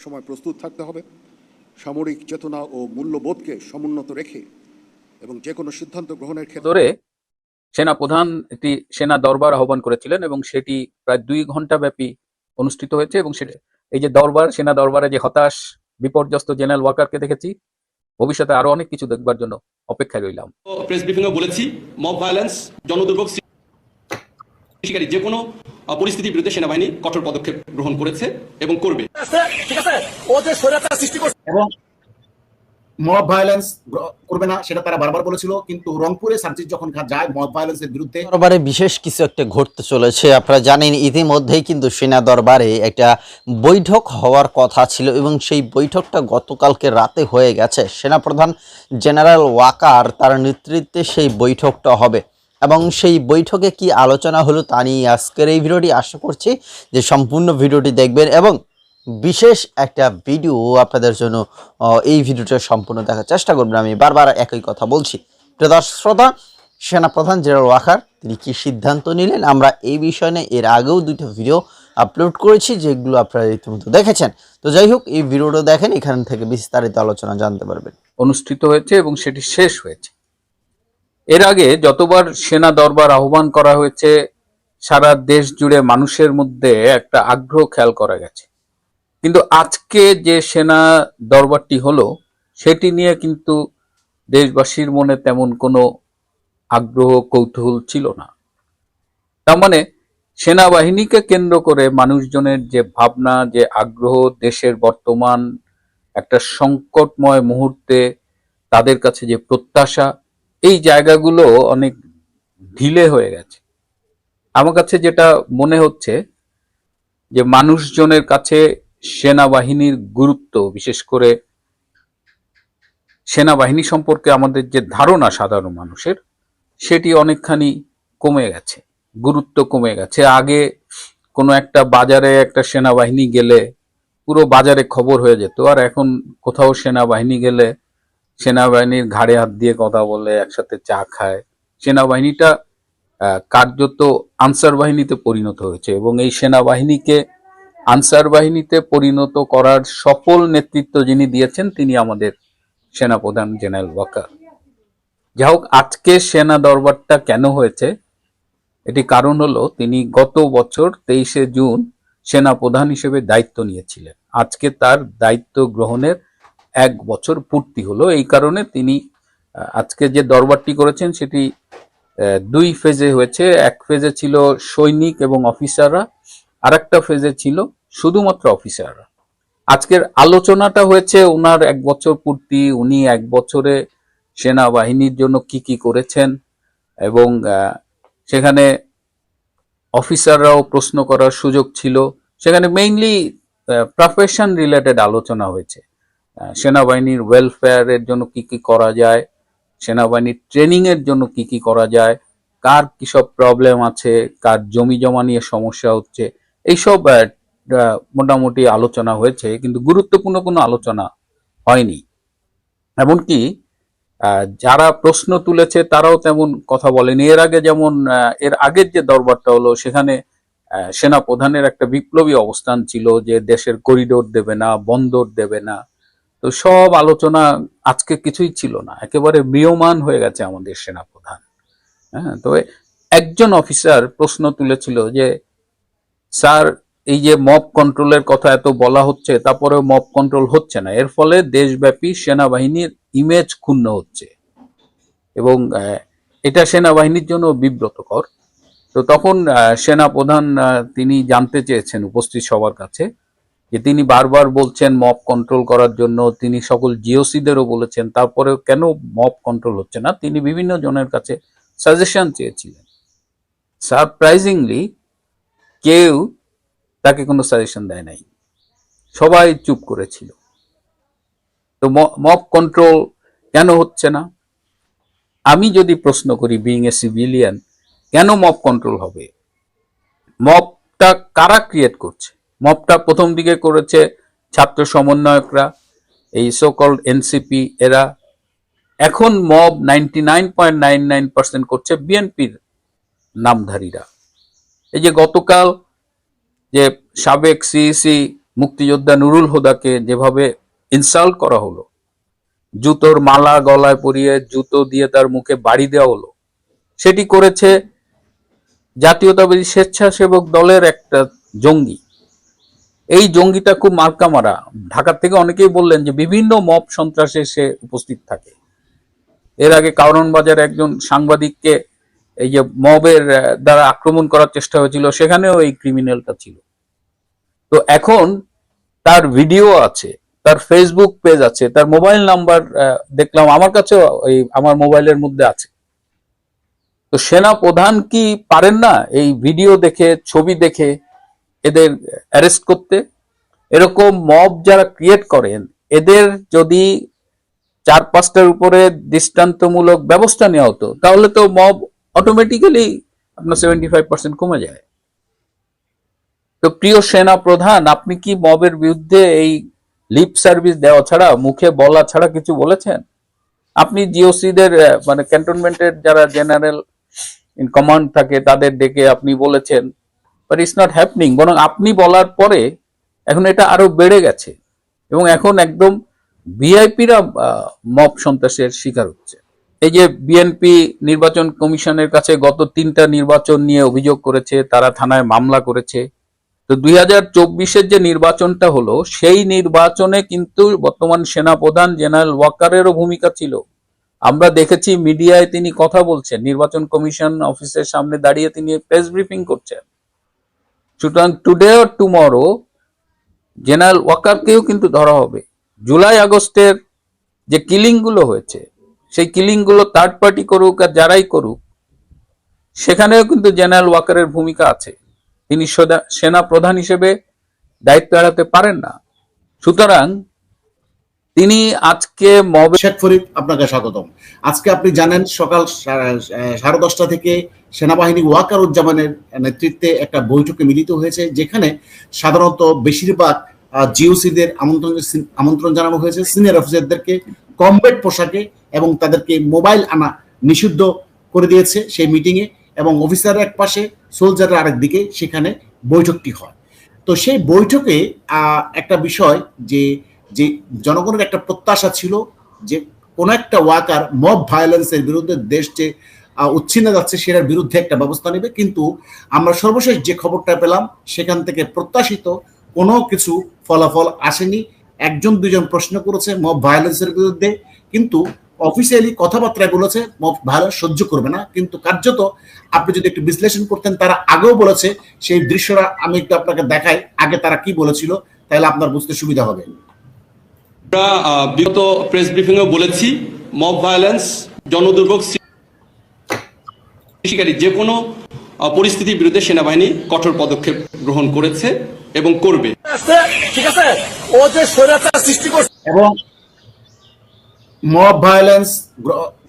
সময় প্রস্তুত থাকতে হবে। সামরিক চেতনা ও মূল্যবোধকে সমুন্নত রেখে এবং যে কোনো সিদ্ধান্ত গ্রহণের ক্ষেত্রে সেনা প্রধান একটি সেনা দরবার আহ্বান করেছিলেন এবং সেটি প্রায় দুই ঘণ্টা ব্যাপী অনুষ্ঠিত হয়েছে এবং সেটা এই যে দরবার সেনা দরবারে যে হতাশ বিপর্যস্ত জেনারেল ওয়াকারকে দেখেছি ভবিষ্যতে আরও অনেক কিছু দেখবার জন্য অপেক্ষায় রইলাম। প্রেস ব্রিফিংয়ে বলেছি মব ভায়োলেন্স জনদুর্ভোগ সৃষ্টিকারী যে কোনো আহ, পরিস্থিতির বিরুদ্ধে সেনাবাহিনী কঠোর পদক্ষেপ গ্রহণ করেছে এবং করবে। এবং মব ভায়োলেন্স করবে না সেটা তারা বারবার বলেছিল কিন্তু রংপুরে সার্জিস যখন যায় মব ভায়োলেন্সের বিরুদ্ধে দরবারে বিশেষ কিছু একটা ঘটতে চলেছে আপনারা জানেন ইতিমধ্যেই কিন্তু সেনা দরবারে একটা বৈঠক হওয়ার কথা ছিল এবং সেই বৈঠকটা গতকালকে রাতে হয়ে গেছে। সেনাপ্রধান জেনারেল ওয়াকার তার নেতৃত্বে সেই বৈঠকটা হবে। এবং সেই বৈঠকে কি আলোচনা হলো তা নিয়ে আজকের এই ভিডিওটি আশা করছি যে সম্পূর্ণ ভিডিওটি দেখবেন এবং বিশেষ একটা ভিডিও আপনাদের জন্য এই ভিডিওটা সম্পূর্ণ দেখার চেষ্টা করবেন। আমি বারবার একই কথা বলছি। প্রিয় শ্রোতা, সেনাপ্রধান জেনারেল ওয়াকার তিনি কি সিদ্ধান্ত নিলেন? আমরা এই বিষয় নিয়ে এর আগেও দুটো ভিডিও আপলোড করেছি, যেগুলো আপনারা ইতিমধ্যে দেখেছেন। তো যাই হোক, এই ভিডিওটা দেখেন, এখান থেকে বিস্তারিত আলোচনা জানতে পারবেন। অনুষ্ঠিত হয়েছে এবং সেটি শেষ হয়েছে। এর আগে যতবার সেনা দরবার আহ্বান করা হয়েছে, সারা দেশ জুড়ে মানুষের মধ্যে একটা আগ্রহ খেয়াল করা গেছে। কিন্তু আজকে যে সেনা দরবারটি হলো, সেটি নিয়ে কিন্তু দেশবাসীর মনে তেমন কোনো আগ্রহ, কৌতূহল ছিল না। তার মানে সেনাবাহিনীকে কেন্দ্র করে মানুষজনের যে ভাবনা, যে আগ্রহ, দেশের বর্তমান একটা সংকটময় মুহূর্তে তাদের কাছে যে প্রত্যাশা, এই জায়গাগুলো অনেক ঢিলে হয়ে গেছে। আমার কাছে যেটা মনে হচ্ছে যে মানুষজনের কাছে সেনাবাহিনীর গুরুত্ব, বিশেষ করে সেনাবাহিনী সম্পর্কে আমাদের যে ধারণা সাধারণ মানুষের, সেটি অনেকখানি কমে গেছে, গুরুত্ব কমে গেছে। আগে কোনো একটা বাজারে একটা সেনাবাহিনী গেলে পুরো বাজারে খবর হয়ে যেত, আর এখন কোথাও সেনাবাহিনী গেলে সেনাবাহিনীর ঘাড়ে হাত দিয়ে কথা বলে, একসাথে চা খায়। সেনাবাহিনীটা কার্যত আনসার বাহিনীতে পরিণত হয়েছে এবং এই সেনাবাহিনীকে আনসার বাহিনীতে পরিণত করার সফল নেতৃত্ব যিনি দিয়েছেন, তিনি আমাদের সেনাপ্রধান জেনারেল ওয়াকার। যা হোক, আজকে সেনা দরবারটা কেন হয়েছে? এটি কারণ হলো, তিনি গত বছর তেইশে জুন সেনা প্রধান হিসেবে দায়িত্ব নিয়েছিলেন। আজকে তার দায়িত্ব গ্রহণের এক বছর পূর্তি হলো। এই কারণে তিনি আজকে যে দরবারটি করেছেন, সেটি দুই ফেজে হয়েছে। এক ফেজে ছিল সৈনিক এবং অফিসাররা আর একটা ফেজে ছিল শুধুমাত্র অফিসাররা আজকের আলোচনাটা হয়েছে ওনার এক বছর পূর্তি, উনি এক বছরে সেনাবাহিনীর জন্য কি কি করেছেন এবং সেখানে অফিসাররাও প্রশ্ন করার সুযোগ ছিল। সেখানে মেইনলি প্রফেশন রিলেটেড আলোচনা হয়েছে। সেনাবাহিনীর ওয়েলফেয়ারের জন্য কি কি করা যায়, সেনাবাহিনীর ট্রেনিং এর জন্য কি কি করা যায়, কার কি সব প্রবলেম আছে, কার জমি জমা নিয়ে সমস্যা হচ্ছে এইসব মোটামুটি আলোচনা হয়েছে, কিন্তু গুরুত্বপূর্ণ কোনো আলোচনা হয়নি। এমনকি যারা প্রশ্ন তুলেছে তারাও তেমন কথা বলেনি। এর আগে যেমন এর আগের যে দরবারটা হলো, সেখানে সেনা প্রধানের একটা বিপ্লবী অবস্থান ছিল যে দেশের করিডোর দেবে না, বন্দর দেবে না। তো সব আলোচনা আজকে কিছুই ছিল না। একেবারে ম্রিয়মান হয়ে গেছে আমাদের সেনা প্রধান হ্যাঁ তো একজন অফিসার প্রশ্ন তুলেছিল যে স্যার, এই যে মব কন্ট্রোলের কথা এত বলা হচ্ছে, তারপরেও মব কন্ট্রোল হচ্ছে না। এর ফলে দেশব্যাপী সেনাবাহিনীর ইমেজ ক্ষুণ্ণ হচ্ছে। এবং এটা সেনাবাহিনীর জন্য বিব্রতকর। তো তখন সেনা প্রধান তিনি জানতে চেয়েছেন উপস্থিত সবার কাছে যে তিনি বারবার বলছেন মব কন্ট্রোল করার জন্য, তিনি সকল জিওসিদেরও বলেছেন, তারপরেও কেন মব কন্ট্রোল হচ্ছে না? তিনি বিভিন্ন জনের কাছে সাজেশন চেয়েছিলেন। সারপ্রাইজিংলি কেউ তাকে কোনো সাজেশন দেয় নাই। সবাই চুপ করেছিল। তো মব কন্ট্রোল কেন হচ্ছে না? আমি যদি প্রশ্ন করি বিইং এ সিভিলিয়ান কেন মব কন্ট্রোল হবে? মবটা কারা ক্রিয়েট করছে? মবটা প্রথম দিকে করেছে ছাত্র সমন্বয়করা, এই সোকল এনসিপি এরা। এখন mob ninety nine point nine nine percent করছে বিএনপির নামধারীরা। এই যে গতকাল যে সাবেক সিইসি মুক্তিযোদ্ধা নুরুল হুদাকে যেভাবে ইনসাল্ট করা হলো, জুতোর মালা গলায় পরিয়ে জুতো দিয়ে তার মুখে বাড়ি দেওয়া হলো, সেটি করেছে জাতীয়তাবাদী স্বেচ্ছাসেবক দলের একটা জঙ্গি। এই জঙ্গিটা খুব মার্কা মারা। ঢাকা থেকে অনেকেই বললেন যে বিভিন্ন মব সন্ত্রাসে সে উপস্থিত থাকে। এর আগে কারণ বাজার একজন সাংবাদিককে এই যে মবের দ্বারা আক্রমণ করার চেষ্টা হয়েছিল, সেখানেও এই ক্রিমিনালটা ছিল। তো এখন তার ভিডিও আছে, তার ফেসবুক পেজ আছে, তার মোবাইল নাম্বার দেখলাম, আমার কাছেও এই, আমার মোবাইলের মধ্যে আছে। তো সেনা প্রধান কি পারেন না এই ভিডিও দেখে, ছবি দেখে এদের অ্যারেস্ট করতে? এরকম মব যারা ক্রিয়েট করেন, এদের যদি চার পাঁচটার উপরে দৃষ্টান্তমূলক ব্যবস্থা নেওয়া হতো, তাহলে তো মব অটোমেটিক্যালি আপনার সেভেন্টি ফাইভ পার্সেন্ট কমে যায়। তো প্রিয় সেনা প্রধান আপনি কি মবের বিরুদ্ধে এই লিপ সার্ভিস দেওয়া ছাড়া, মুখে বলা ছাড়া কিছু বলেছেন? আপনি জিওসিদের মানে ক্যান্টনমেন্টের যারা জেনারেল ইন কমান্ড থাকে, তাদের ডেকে আপনি বলেছেন বাট ইটস নট হ্যাপনিং বরং আপনি বলার পরে এখন এটা আরও বেড়ে গেছে। এবং এখন একদম ভিআইপিরা মব সন্ত্রাসের শিকার হচ্ছে। এই যে বিএনপি নির্বাচন কমিশনের কাছে গত তিনটা নির্বাচন নিয়ে অভিযোগ করেছে, তারা থানায় মামলা করেছে। তো দুই হাজার চব্বিশের যে নির্বাচনটা হলো, সেই নির্বাচনে কিন্তু বর্তমান সেনাপ্রধান জেনারেল ওয়াকারেরও ভূমিকা ছিল। আমরা দেখেছি মিডিয়ায় তিনি কথা বলছেন, নির্বাচন কমিশন অফিসের সামনে দাঁড়িয়ে তিনি প্রেস ব্রিফিং করছেন। সুতরাং টুডে অর টুমরো জেনারেল ওয়াকারকেও কিন্তু ধরা হবে। জুলাই আগস্টের যে কিলিংগুলো হয়েছে সেই কিলিংগুলো থার্ড পার্টি করুক আর যারাই করুক, সেখানেও কিন্তু জেনারেল ওয়াকারের ভূমিকা আছে। তিনি সেনা প্রধান হিসেবে দায়িত্ব এড়াতে পারেন না। সুতরাং তিনি আজকে মবে শেখ ফরিদ, আপনাকে স্বাগতম। আজকে আপনি জানেন, সকাল সাড়ে দশটা থেকে সেনাবাহিনী ওয়াকার উজ্জামানের নেতৃত্বে একটা বৈঠকে মিলিত হয়েছে, যেখানে সাধারণত বেশিরভাগ জিওসিদের আমন্ত্রণ আমন্ত্রণ জানানো হয়েছে। সিনিয়র অফিসারদেরকে কমবেট পোশাকে এবং তাদেরকে মোবাইল আনা নিষিদ্ধ করে দিয়েছে সেই মিটিংয়ে এবং অফিসারের এক পাশে, সোলজারের আরেক দিকে সেখানে বৈঠকটি হয়। তো সেই বৈঠকে একটা বিষয় যে যে জনগণের একটা প্রত্যাশা ছিল যে কোনো একটা ওয়াকার মব ভায়োলেন্সের বিরুদ্ধে দেশ যে উচ্ছিন্ন যাচ্ছে সেটার বিরুদ্ধে একটা ব্যবস্থা নেবে। কিন্তু আমরা সর্বশেষ যে খবরটা পেলাম, সেখান থেকে প্রত্যাশিত কোনো কিছু ফলাফল আসেনি। একজন দুজন প্রশ্ন করেছে মব ভায়োলেন্সের বিরুদ্ধে। কিন্তু অফিসিয়ালি কথাবার্তা বলেছে মব ভায়োলেন্স সহ্য করবে না। কিন্তু কার্যত আপনি যদি একটু বিশ্লেষণ করতেন তারা আগেও বলেছে সেই দৃশ্যটা আমি একটু আপনাকে দেখাই আগে তারা কি বলেছিল তাহলে আপনার বুঝতে সুবিধা হবে। আমরা বিগত প্রেস ব্রিফিংয়েও বলেছি মব ভায়োলেন্স জনদুর্ভোগ সৃষ্টিকারী যে কোনো আহ, পরিস্থিতির বিরুদ্ধে সেনাবাহিনী কঠোর পদক্ষেপ গ্রহণ করেছে এবং করবে। ঠিক আছে? ও যে সৃষ্টি করছে এবং মব ভায়োলেন্স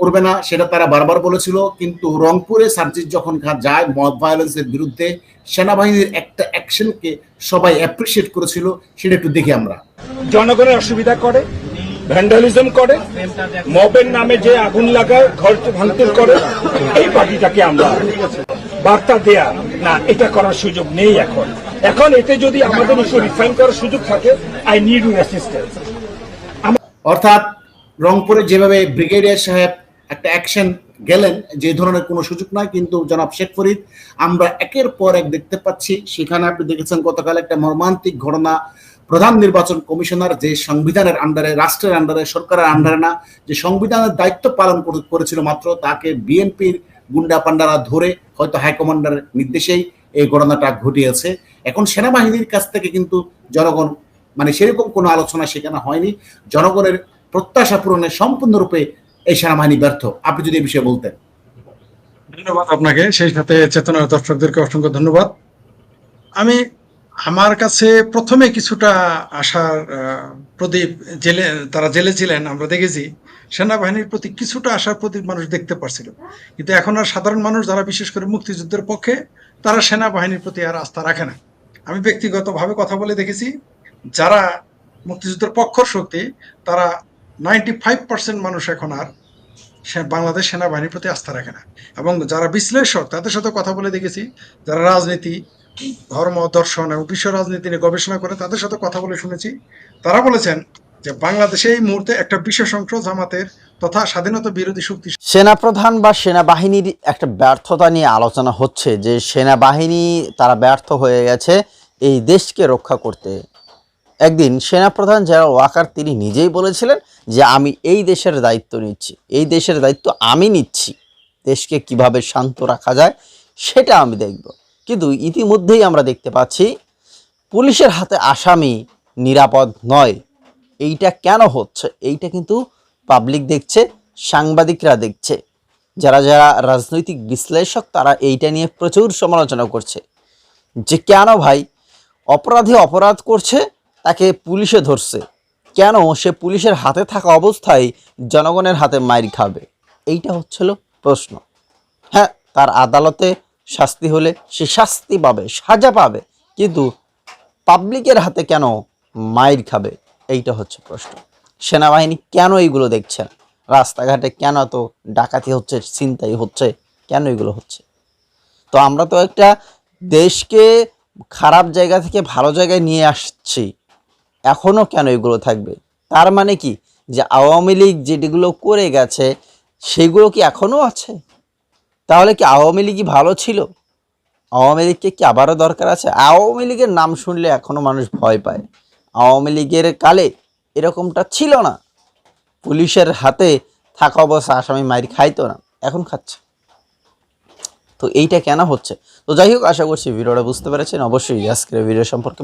করবে না সেটা তারা বারবার বলেছিল। কিন্তু রংপুরে সার্জিস যখন যায় মব ভায়োলেন্সের বিরুদ্ধে সেনাবাহিনীর একটা অ্যাকশনকে সবাই অ্যাপ্রিসিয়েট করেছিল সেটা একটু দেখি আমরা। জনগণের অসুবিধা করে ভ্যান্ডালিজম করে মবের নামে যে আগুন লাগায় ঘর ভাঙচুর করে এই পার্টিটাকে আমরা বার্তা দেয়া না এটা করার সুযোগ নেই এখন। এখন এতে যদি আমাদের একটু রিফাইন করার সুযোগ থাকে আই নিড ইউর অ্যাসিস্ট্যান্স অর্থাৎ রংপুরে যেভাবে ব্রিগেডিয়ার সাহেব একটা অ্যাকশন গেলেন, যে ধরনের কোনো সুযোগ নাই, কিন্তু জনাব শেখ ফরিদ, আমরা একের পর এক দেখতে পাচ্ছি। সেখানে আপনি দেখেছেন গতকাল একটা মর্মান্তিক ঘটনা। প্রধান নির্বাচন কমিশনার যে সংবিধানের আন্ডারে রাষ্ট্রের আন্ডারে সরকারের আন্ডারে না, যে সংবিধানের দায়িত্ব পালন করেছিল মাত্র, তাকে বিএনপির গুন্ডা পান্ডারা ধরে হয়তো হাইকমান্ডারের নির্দেশেই এই ঘটনাটা ঘটিয়েছে। এখন সেনাবাহিনীর কাছ থেকে কিন্তু জনগণ মানে সেরকম কোনো আলোচনা সেখানে হয়নি। জনগণের প্রত্যাশা পূরণে সম্পূর্ণরূপে এই সেনাবাহিনী ব্যর্থ। আপনি যদি এই বিষয়ে বলতেন। ধন্যবাদ আপনাকে। সেই সাথে চেতনার দর্শকদেরকে অসংখ্য ধন্যবাদ। আমি আমার কাছে প্রথমে কিছুটা আশার প্রদীপ জেলে, তারা জেলে ছিলেন, আমরা দেখেছি। সেনাবাহিনীর প্রতি কিছুটা আশার প্রদীপ মানুষ দেখতে পারছিল। কিন্তু এখন আর সাধারণ মানুষ যারা বিশেষ করে মুক্তিযুদ্ধের পক্ষে, তারা সেনাবাহিনীর প্রতি আর আস্থা রাখে না। আমি ব্যক্তিগতভাবে কথা বলে দেখেছি, যারা মুক্তিযুদ্ধের পক্ষর শক্তি, তারা নাইনটি ফাইভ পার্সেন্ট মানুষ এখন আর বাংলাদেশ সেনাবাহিনীর প্রতি আস্থা রাখে না। এবং যারা বিশ্লেষক, তাদের সাথে কথা বলে দেখেছি, যারা রাজনীতি, ধর্ম, দর্শন এবং বিশ্ব রাজনীতি নিয়ে গবেষণা করে, তাদের সাথে কথা বলে শুনেছি। তারা বলেছেন যে বাংলাদেশে এই মুহূর্তে একটা বিশ্বসংখ্য জামাতের তথা স্বাধীনতা বিরোধী শক্তি সেনাপ্রধান বা সেনাবাহিনীর একটা ব্যর্থতা নিয়ে আলোচনা হচ্ছে যে সেনাবাহিনী তারা ব্যর্থ হয়ে গেছে এই দেশকে রক্ষা করতে। একদিন সেনাপ্রধান যারা ওয়াকার তিনি নিজেই বলেছিলেন যে আমি এই দেশের দায়িত্ব নিচ্ছি, এই দেশের দায়িত্ব আমি নিচ্ছি, দেশকে কীভাবে শান্ত রাখা যায় সেটা আমি দেখব। কিন্তু ইতিমধ্যেই আমরা দেখতে পাচ্ছি পুলিশের হাতে আসামি নিরাপদ নয়। এইটা কেন হচ্ছে? এইটা কিন্তু পাবলিক দেখছে, সাংবাদিকরা দেখছে। যারা যারা রাজনৈতিক বিশ্লেষক, তারা এইটা নিয়ে প্রচুর সমালোচনা করছে। যে কেন ভাই, অপরাধী অপরাধ করছে, তাকে পুলিশে ধরছে। কেন সে পুলিশের হাতে থাকা অবস্থায় জনগণের হাতে মাইর খাবে? এইটা হচ্ছিল প্রশ্ন। হ্যাঁ তার আদালতে শাস্তি হলে সে শাস্তি পাবে, সাজা পাবে, কিন্তু পাবলিকের হাতে কেন মাইর খাবে? এইটা হচ্ছে প্রশ্ন। সেনাবাহিনী কেন এইগুলো দেখছে? রাস্তাঘাটে কেন তো ডাকাতি হচ্ছে, ছিনতাই হচ্ছে, কেন এগুলো হচ্ছে? তো আমরা তো একটা দেশকে খারাপ জায়গা থেকে ভালো জায়গায় নিয়ে আসছি। এখনও কেন এগুলো থাকবে? তার মানে কি? যে আওয়ামী লীগ যেগুলো করে গেছে, সেগুলো কি এখনও আছে? তাহলে কি আওয়ামী লীগই ভালো ছিল? আওয়ামী লীগকে কি আবারও দরকার আছে? আওয়ামী লীগের নাম শুনলে এখনও মানুষ ভয় পায়। আওয়ামী লীগের কালে এরকমটা ছিল না। পুলিশের হাতে থাকা অবস্থা আসামি মাইর খাইতো না, এখন খাচ্ছে। তো এইটা কেন হচ্ছে? তো যাই হোক, আশা করছি ভিডিওটা বুঝতে পেরেছেন। অবশ্যই আজকের ভিডিও সম্পর্কে